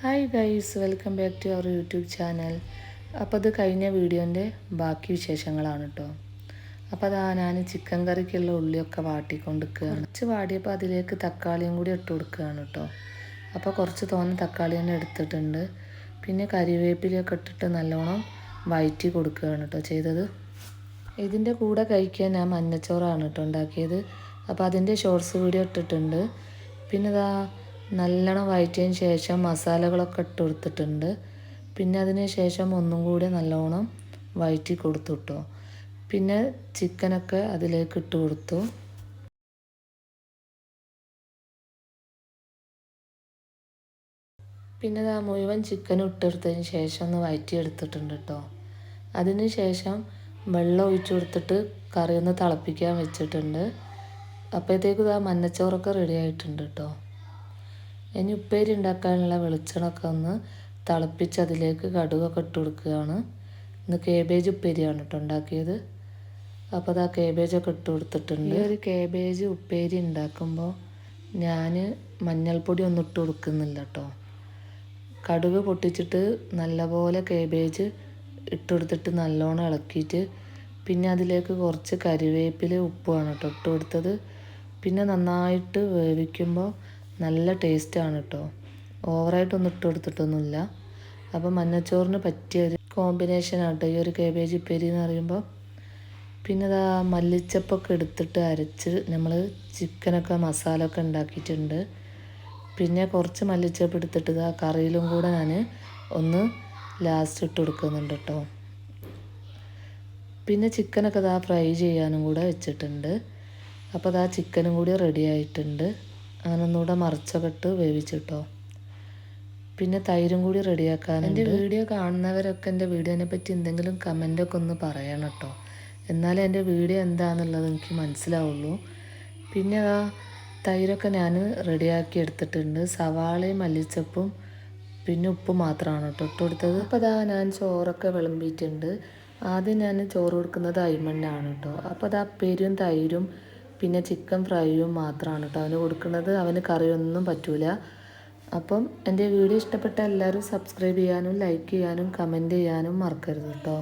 Hi guys welcome back to our YouTube channel അപ്പോൾ അത് കഴിഞ്ഞ വീഡിയോന്റെ ബാക്കി വിശേഷങ്ങളാണ് കേട്ടോ അപ്പോൾ അതാ ഞാൻ ചിക്കൻ കറിക്കുള്ള ഉള്ളിയൊക്കെ വാട്ടിക്കൊണ്ടിരിക്കുകയാണ് കുറച്ച് വാടിയപ്പോൾ അതിലേക്ക് തക്കാളിയും കൂടി ഇട്ട് കൊടുക്കുകയാണ് കേട്ടോ അപ്പോൾ കുറച്ച് തോന്നെ തക്കാളി തന്നെ എടുത്തിട്ടുണ്ട്. പിന്നെ കരിവേപ്പിലൊക്കെ ഇട്ടിട്ട് നല്ലോണം വയറ്റി കൊടുക്കുകയാണ് കേട്ടോ ചെയ്തത്. ഇതിന്റെ കൂടെ കഴിക്കാൻ ഞാൻ മഞ്ഞച്ചോറാണ് കേട്ടോ ഉണ്ടാക്കിയത്. അപ്പോൾ അതിന്റെ ഷോർട്സ് വീഡിയോ ഇട്ടിട്ടുണ്ട്. പിന്നെ ഇതാ നല്ലോണം വഴറ്റിയതിന് ശേഷം മസാലകളൊക്കെ ഇട്ട് കൊടുത്തിട്ടുണ്ട്. പിന്നെ അതിന് ശേഷം ഒന്നും കൂടി നല്ലോണം വഴറ്റി കൊടുത്തു കേട്ടോ പിന്നെ ചിക്കനൊക്കെ അതിലേക്ക് ഇട്ട് കൊടുത്തു. പിന്നെ ആ മുഴുവൻ ചിക്കനും ഇട്ടെടുത്തതിന് ശേഷം ഒന്ന് വഴറ്റിയെടുത്തിട്ടുണ്ട് കേട്ടോ അതിന് ശേഷം വെള്ളം ഒഴിച്ചു കൊടുത്തിട്ട് കറി ഒന്ന് തിളപ്പിക്കാൻ വെച്ചിട്ടുണ്ട്. അപ്പോഴത്തേക്കും ആ മഞ്ഞച്ചോറൊക്കെ റെഡി ആയിട്ടുണ്ട് കേട്ടോ ഇനി ഉപ്പേരി ഉണ്ടാക്കാനുള്ള വെളിച്ചെണ്ണൊക്കെ ഒന്ന് തിളപ്പിച്ച് അതിലേക്ക് കടുകൊക്കെ ഇട്ട് കൊടുക്കുകയാണ്. ഇന്ന് കേബേജ് ഉപ്പേരിയാണ് കേട്ടോ ഉണ്ടാക്കിയത്. അപ്പോൾ അതാ കേബേജൊക്കെ ഇട്ട് കൊടുത്തിട്ടുണ്ട്. ഈ ഒരു കേബേജ് ഉപ്പേരി ഉണ്ടാക്കുമ്പോൾ ഞാൻ മഞ്ഞൾപ്പൊടി ഒന്നും ഇട്ട് കൊടുക്കുന്നില്ല കേട്ടോ കടുക് പൊട്ടിച്ചിട്ട് നല്ലപോലെ കേബേജ് ഇട്ട് കൊടുത്തിട്ട് നല്ലോണം ഇളക്കിയിട്ട് പിന്നെ അതിലേക്ക് കുറച്ച് കരിവേപ്പില ഉപ്പുമാണ് കേട്ടോ ഇട്ട് കൊടുത്തത്. പിന്നെ നന്നായിട്ട് വേവിക്കുമ്പോൾ നല്ല ടേസ്റ്റാണ് കേട്ടോ ഓവറായിട്ടൊന്നും ഇട്ട് കൊടുത്തിട്ടൊന്നുമില്ല. അപ്പോൾ മഞ്ഞച്ചോറിന് പറ്റിയ ഒരു കോമ്പിനേഷനാണ് കേട്ടോ ഈ ഒരു കേബേജ് ഉപ്പേരി എന്ന് പറയുമ്പോൾ പിന്നെ ഇതാ മല്ലിച്ചപ്പൊക്കെ എടുത്തിട്ട് അരച്ച് നമ്മൾ ചിക്കനൊക്കെ മസാല ഒക്കെ ഉണ്ടാക്കിയിട്ടുണ്ട്. പിന്നെ കുറച്ച് മല്ലിച്ചപ്പ് എടുത്തിട്ട് ഇതാ കറിയിലും കൂടെ ഞാൻ ഒന്ന് ലാസ്റ്റ് ഇട്ട് കൊടുക്കുന്നുണ്ട് കേട്ടോ പിന്നെ ചിക്കനൊക്കെ ഇതാ ഫ്രൈ ചെയ്യാനും കൂടെ വെച്ചിട്ടുണ്ട്. അപ്പോൾ അതാ ചിക്കനും കൂടി റെഡി ആയിട്ടുണ്ട്. അങ്ങനെ ഒന്നുകൂടെ മറിച്ചൊക്കെ ഇട്ട് വേവിച്ചിട്ടോ. പിന്നെ തൈരും കൂടി റെഡിയാക്കാൻ എന്റെ വീഡിയോ കാണുന്നവരൊക്കെ എന്റെ വീഡിയോനെ പറ്റി എന്തെങ്കിലും കമന്റൊക്കെ ഒന്ന് പറയണം കേട്ടോ. എന്നാലേ എന്റെ വീഡിയോ എന്താണെന്നുള്ളത് എനിക്ക് മനസ്സിലാവുള്ളൂ. പിന്നെ ആ തൈരൊക്കെ ഞാൻ റെഡിയാക്കി എടുത്തിട്ടുണ്ട്. സവാളയും മല്ലിച്ചപ്പും പിന്നെ ഉപ്പ് മാത്രമാണ് കേട്ടോ ഇട്ടുകൊടുത്തത് അപ്പോൾ അതാ ഞാൻ ചോറൊക്കെ വിളമ്പിയിട്ടുണ്ട്. ആദ്യം ഞാൻ ചോറ് കൊടുക്കുന്നത് അയിമണ്ണാണ് കേട്ടോ. അപ്പോൾ അതാ പെരും തൈരും പിന്നെ ചിക്കൻ ഫ്രൈയും മാത്രമാണ് കേട്ടോ അവന് കൊടുക്കുന്നത്. അവന് കറിയൊന്നും പറ്റൂല. അപ്പം എന്റെ വീഡിയോ ഇഷ്ടപ്പെട്ട എല്ലാവരും സബ്സ്ക്രൈബ് ചെയ്യാനും ലൈക്ക് ചെയ്യാനും കമന്റ് ചെയ്യാനും മറക്കരുത് കേട്ടോ